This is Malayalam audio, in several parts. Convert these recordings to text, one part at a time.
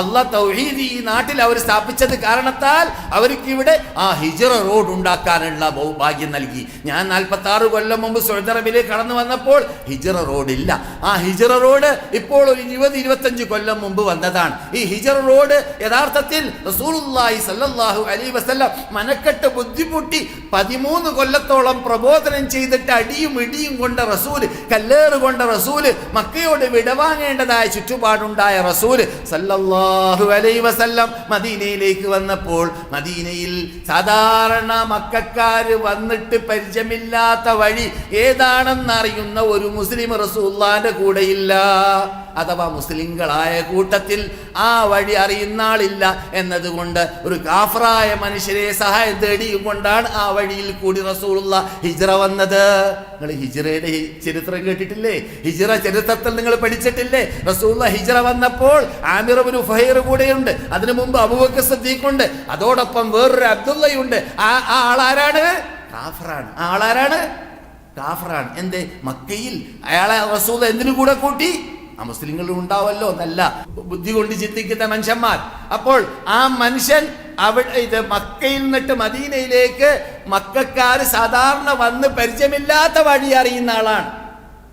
അല്ല തൗഹീദ് ഈ നാട്ടിൽ അവർ സ്ഥാപിച്ചത് കാരണത്താൽ അവർക്ക് ഇവിടെ ആ ഹിജറ റോഡ് ഉണ്ടാക്കാനുള്ള ഭാഗ്യം നൽകി. ഞാൻ നാൽപ്പത്തി ആറ് കൊല്ലം മുമ്പ് സൗദി കടന്നു വന്നപ്പോൾ ഹിജറ ഇല്ല ആ ഹിജറ റോഡ് ഇപ്പോൾ ഒരു ഇരുപത് ഇരുപത്തഞ്ച് കൊല്ലം മുമ്പ് വന്നതാണ്. ഈ ഹിജറ റോഡ് യഥാർത്ഥത്തിൽ റസൂലുള്ളാഹി സല്ലല്ലാഹു അലൈഹി വസല്ലം മനക്കെട്ട് ബുദ്ധിമുട്ടി പതിമൂന്ന് കൊല്ലത്തോളം പ്രബോധനം ചെയ്തിട്ട് അടിയും ഇടിയും കൊണ്ട റസൂൽ കല്ലേറ് കൊണ്ട റസൂൽ മക്കയോട് വിടവാങ്ങേണ്ടതായ ചുറ്റുപാടുണ്ടായ റസൂൽ സല്ലല്ലാഹു അലൈഹി വസല്ലം മദീനയിലേക്ക് വന്നപ്പോൾ മദീനയിൽ സാധാരണ മക്കാർ വന്നിട്ട് പരിചയമില്ലാത്ത വഴി ഏതാണെന്ന് അറിയുന്ന ഒരു മുസ്ലിം റസൂല്ലാന്റെ കൂടെയില്ല. അഥവാ മുസ്ലിങ്ങളായ കൂട്ടത്തിൽ ആ വഴി അറിയുന്ന ആളില്ല എന്നതുകൊണ്ട് ഒരു കാഫറായ മനുഷ്യരെ സഹായം തേടിയും കൊണ്ടാണ് ആ വഴിയിൽ കൂടി റസൂലുള്ള ഹിജ്റ വന്നത്. നിങ്ങൾ ഹിജ്റയുടെ ചരിത്രം കേട്ടിട്ടില്ലേ? ഹിജ്റ ചരിത്രത്തിൽ നിങ്ങൾ പഠിച്ചിട്ടില്ലേ? റസൂള്ള ഹിജ്റ വന്നപ്പോൾ ആമിറബിന് ഫഹീർ കൂടെയുണ്ട്. അതിനു മുമ്പ് അബൂബക്കർ സദ്ദീഖുണ്ട് അതോടൊപ്പം വേറൊരു അബ്ദുള്ളയുണ്ട് ആ ആ ആളാരാണ്? കാഫറാണ്. ആ ആളാരാണ്? കാഫറാണ്. എന്തേ? മക്കയിൽ. അയാളെ റസൂൽ എന്തിനു കൂടെ കൂട്ടി? ആ മുസ്ലിങ്ങളിൽ ഉണ്ടാവല്ലോ എന്നല്ല. ബുദ്ധി കൊണ്ട് ചിന്തിക്കുന്ന മനുഷ്യന്മാർ. അപ്പോൾ ആ മനുഷ്യൻ അവിടെ ഇത് മക്കയിൽ നിന്നിട്ട് മദീനയിലേക്ക് മക്കാര് സാധാരണ വന്ന് പരിചയമില്ലാത്ത വഴി അറിയുന്ന ആളാണ്.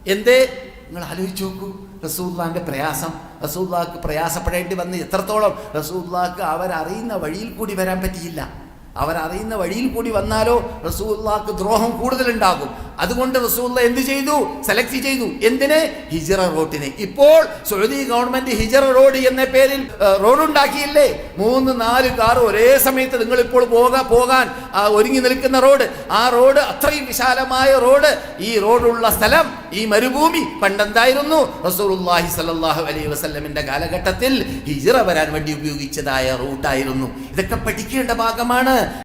എന്തേ? നിങ്ങൾ ആലോചിച്ച് നോക്കൂ റസൂല്ലാന്റെ പ്രയാസം. റസൂല്ലാക്ക് പ്രയാസപ്പെടേണ്ടി വന്ന് എത്രത്തോളം റസൂല്ലാക്ക് അവരറിയുന്ന വഴിയിൽ കൂടി വരാൻ പറ്റിയില്ല. അവരറിയുന്ന വഴിയിൽ കൂടി വന്നാലോ റസൂല്ലാക്ക് ദ്രോഹം കൂടുതലുണ്ടാകും. അതുകൊണ്ട് റസൂല്ല എന്ത് ചെയ്തു? സെലക്ട് ചെയ്തു. എന്തിന്? ഹിജറ റോഡിനെ. ഇപ്പോൾ സൗദി ഗവൺമെന്റ് ഹിജറ റോഡ് എന്ന പേരിൽ റോഡ് ഉണ്ടാക്കിയില്ലേ? മൂന്ന് നാല് കാർ ഒരേ സമയത്ത് നിങ്ങൾ ഇപ്പോൾ പോകാൻ പോകാൻ ഒരുങ്ങി നിൽക്കുന്ന റോഡ്. ആ റോഡ് അത്രയും വിശാലമായ റോഡ്. ഈ റോഡുള്ള സ്ഥലം ഈ മരുഭൂമി പണ്ടെന്തായിരുന്നു? റസൂലുള്ളാഹി സല്ലല്ലാഹു അലൈഹി വസല്ലമിന്റെ കാലഘട്ടത്തിൽ ഹിജറ വരാൻ വേണ്ടി ഉപയോഗിച്ചതായ റൂട്ടായിരുന്നു. ഇതൊക്കെ പഠിക്കേണ്ട ഭാഗമാണ്.